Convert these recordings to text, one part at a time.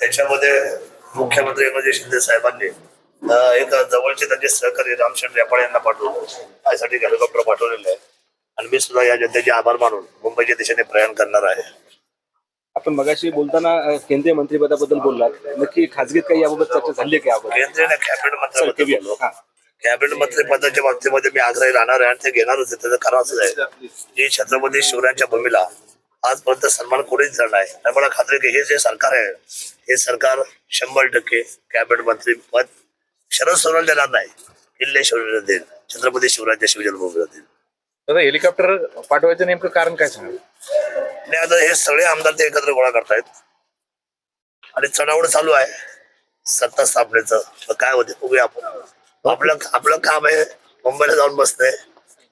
त्याच्यामध्ये मुख्यमंत्री एकनाथ शिंदे साहेबांनी एक जवळचे त्यांचे सहकारी रामचंद्र यापाळ यांना पाठवून यासाठी हेलिकॉप्टर पाठवलेलं आहे. आणि मी सुद्धा या जनतेचे आभार मानून मुंबईच्या दिशेने प्रयाण करणार आहे. आपण मगाशी बोलताना केंद्रीय मंत्रिपदाबद्दल बोललात. नक्की खासगीत काही याबाबत चर्चा झाली आहे का केंद्रीय कॅबिनेट. कॅबिनेट मंत्री पदाच्या बाबतीमध्ये मी आग्रही राहणार आहे आणि ते घेणारच आहे. त्याचं कारण असं आहे की छत्रपती शिवरायांच्या भूमीला आजपर्यंत सन्मान कोणीच झाला नाही. आणि मला खात्री आहे की हे जे सरकार आहे हे सरकार शंभर टक्के कॅबिनेट मंत्री पद शरद सोनवणे देणार नाही. किल्ले शिवरायांना देईल. छत्रपती शिवरायांच्या शिवजन्मभूमीला देईल. दादा हेलिकॉप्टर पाठवायचं नेमकं कारण काय आणि आता हे सगळे आमदार ते एकत्र गोळा करतायत. आणि चढावड चालू आहे. सत्ता स्थापनेचं. तर काय होते? बघूया आपण. आपलं आपलं काम आहे मुंबईला जाऊन बसणे.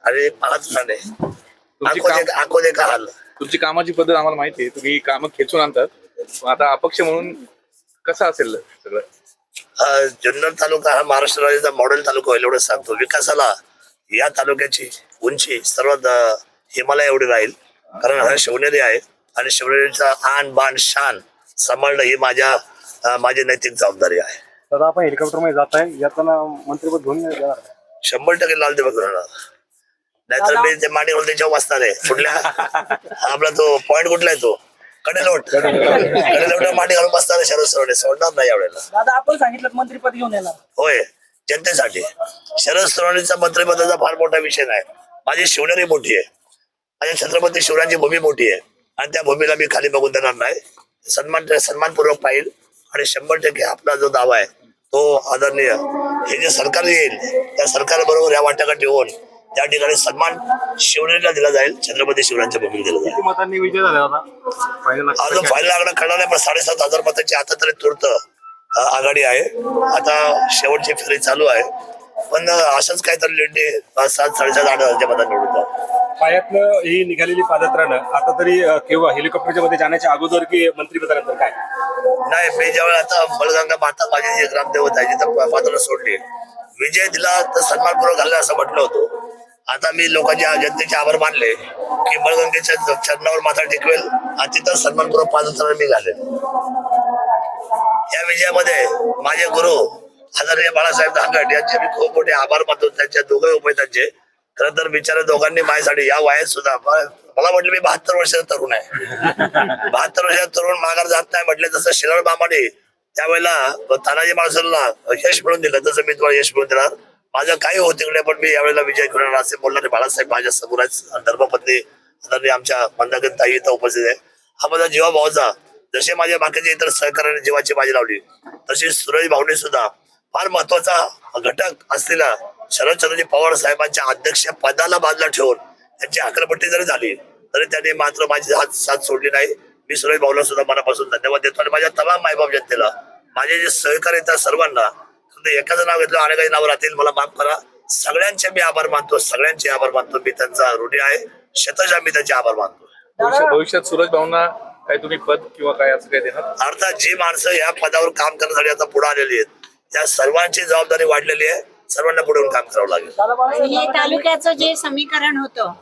आणि पाहत राहणे. तुमची आखो काम दे आखो दे का हाल. तुमची कामाची पद्धत आम्हाला माहिती आहे. तुम्ही कामं खेचून आणतात. आता अपक्ष म्हणून कसं असेल सगळं? हा जुन्नर तालुका हा महाराष्ट्र राज्याचा मॉडेल तालुका होईल एवढं सांगतो. विकासाला या तालुक्याची उंची सर्वात अं, हिमालय एवढी राहील. कारण हा शिवनेरी आहे आणि शिवनेरीचा आन बाण शान सांभाळणं ही माझ्या अं, माझी नैतिक जबाबदारी आहे. दादा आपण हेलिकॉप्टरमध्ये जात आहे. यातना मंत्रिपद घेऊन? शंभर टक्के लाल दिवस राहणार नाहीतर मी ते मांडीवर त्याच्यावर बसणार आहे. कुठल्या? आपला तो पॉइंट कुठला आहे तो? कडेलोट. कडेलोट मांडी घालून बसणार आहे शरद सोडणे सोडणार नाही यावेळेला. दादा आपण सांगितलं मंत्रिपद घेऊन येणार. होय. जनतेसाठी. शरद सोनवणेचा मंत्रिपदाचा फार मोठा विषय नाही. माझी शिवनेरी मोठी आहे. माझ्या छत्रपती शिवरायांची भूमी मोठी आहे. आणि त्या भूमीला मी खाली बघून देणार नाही. सन्मान सन्मानपूर्वक पाहिजे आणि शंभर टक्के आपला जो दावा आहे तो आदरणीय हे जे सरकार येईल त्या सरकारबरोबर या वाटाघाटी होऊन त्या ठिकाणी सन्मान शिवनेरीला दिला जाईल छत्रपती शिवरायांच्या भूमीला दिला जाईल. किती मतांनी विजय झाला दादा फायनल अजून फाईल आकडा कळला नाही पण साडेसात हजार मताची आता तरी तूर्त आघाडी आहे. आता शेवटची फेरी चालू आहे. पण असंच काहीतरी लेंडी सात साडेसात आठ हजारच्या मतात निवडून पायातनं ही निघालेली पादत्रानं आता तरी केव्हा? हेलिकॉप्टरच्या मध्ये जाण्याच्या अगोदर की मंत्रिपदानंतर काय? नाही मी ज्यावेळेला आता बळगंगा माता माझी जी ग्रामदेवता आहे जिथं पात्र सोडली. विजय दिला तर सन्मानपूर्वक घालला असं म्हटलं होतं. आता मी लोकांचे जनतेचे आभार मानले की बळगंगेच्या चरणावर माथा टेकवेल आणि तिथं सन्मानपूर्वक पाच उतरण मी घालेल या विजयामध्ये माझे गुरु आदरणीय बाळासाहेब धांगड यांचे मी खूप मोठे आभार मानतो. त्यांच्या दोघे उपयतांचे खरं तर बिचारे दोघांनी माझ्यासाठी या वयात सुद्धा मला म्हटलं मी बहात्तर वर्षाचा तरुण आहे. बहात्तर वर्षाचा तरुण माघार जात नाही म्हटले जसं शिलाळ मामाने त्यावेळेला तानाजी माणसाला यश मिळून दिलं तसं मी तुम्हाला यश मिळून देणार. माझं काही होत तिकडे पण मी यावेळेला विजय घेऊन असे बोलणारे बाळासाहेब माझ्यासमोर आहेत. धर्मपत्नी आदरणीय आमच्या मंदागत ताई इथं उपस्थित आहे. हा माझा जीवा भाऊचा. जसे माझ्या बाकीचे इतर सहकार्याने जीवाची बाजी लावली तशी सुरेश भाऊने सुद्धा. फार महत्त्वाचा घटक असलेला शरदचंद्रजी पवार साहेबांच्या अध्यक्ष पदाला बाजूला ठेवून त्यांची आकलपट्टी जरी झाली तरी त्यांनी मात्र माझी हात साथ सोडली नाही. मी सुरेश भाऊला सुद्धा मनापासून धन्यवाद देतो. आणि माझ्या तमाम मायबाप जनतेला माझे जे सहकार्य आहेत त्या सर्वांना एकाचं नाव घेतलं अनेकाची नाव राहतील मला माफ करा. सगळ्यांचे मी आभार मानतो सगळ्यांचे आभार मानतो. मी त्यांचा ऋणी आहे. शतशा मी त्यांचे आभार मानतो. भविष्य- भविष्यात सूरज भाऊंना काय तुम्ही पद किंवा काय असं काय देणार? अर्थात जी माणसं या पदावर काम करण्यासाठी आता पुढे आलेली आहेत त्या सर्वांची जबाबदारी वाढलेली आहे. सर्वांना पुढे येऊन काम करावं लागेल. हे तालुक्याचं जे समीकरण होतं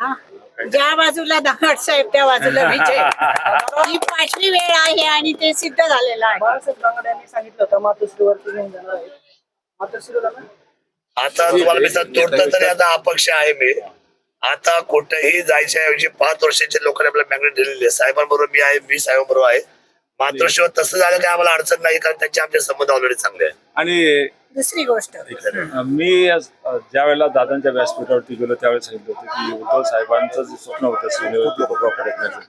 ज्या बाजूला दगड साहेब त्या बाजूला विजय. ही पाचवी वेळ आहे आणि ते सिद्ध झालेलं आहे. बाळासाहेब दांगड यांनी सांगितलं होतं मातोश्रीवरती घेऊन जाणार आहे. मातोश्रीला ना? आता तुम्हाला मी तोडतं तरी आता अपक्ष आहे मी. आता कुठेही जायच्या ऐवजी पाच वर्षाच्या लोकांनी आपल्याला मॅग्नेट दिलेली आहे. साहेबांबरोबर मी आहे मी साहेबांबरोबर आहे. मात्र शिवाय तसं झालं की आम्हाला अडचण नाही कारण त्यांचे आमचे संबंध ऑलरेडी चांगले आहे आणि दुसरी गोष्ट. मी आज, ज्या वेळेला दादांच्या व्यासपीठावरती गेलो त्यावेळेस सांगितलं होतं की उद्धव साहेबांचं जे स्वप्न होतं शिवनेवरती भगवा फडकण्याचं?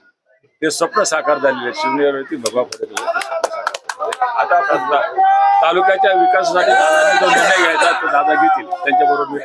ते स्वप्न साकार झालेलं आहे शिवनेवरती भगवा फडकलं. आता तालुक्याच्या विकासासाठी दादाने जो निर्णय घ्यायचा तो दादा घेतील. त्यांच्याबरोबर मी